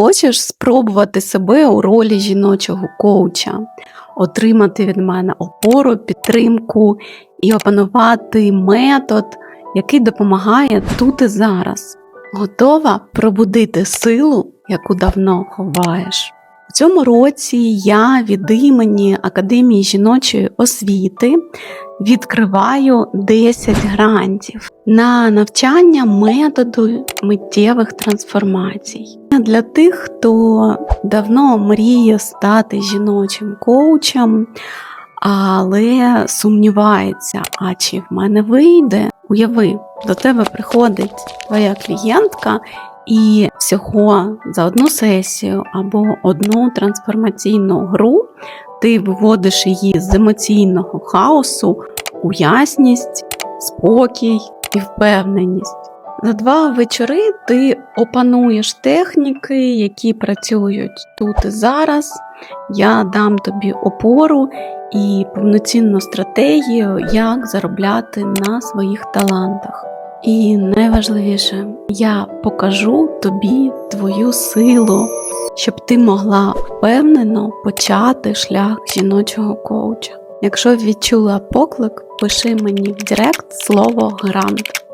Хочеш спробувати себе у ролі жіночого коуча, отримати від мене опору, підтримку і опанувати метод, який допомагає тут і зараз. Готова пробудити силу, яку давно ховаєш. У цьому році я від імені Академії жіночої освіти відкриваю 10 грантів на навчання методу миттєвих трансформацій. Для тих, хто давно мріє стати жіночим коучем, але сумнівається, а чи в мене вийде? Уяви, до тебе приходить твоя клієнтка, і всього за одну сесію або одну трансформаційну гру ти виводиш її з емоційного хаосу у ясність, спокій і впевненість. За два вечори ти опануєш техніки, які працюють тут і зараз. Я дам тобі опору і повноцінну стратегію, як заробляти на своїх талантах. І найважливіше, я покажу тобі твою силу, щоб ти могла впевнено почати шлях жіночого коуча. Якщо відчула поклик, пиши мені в Директ слово грант.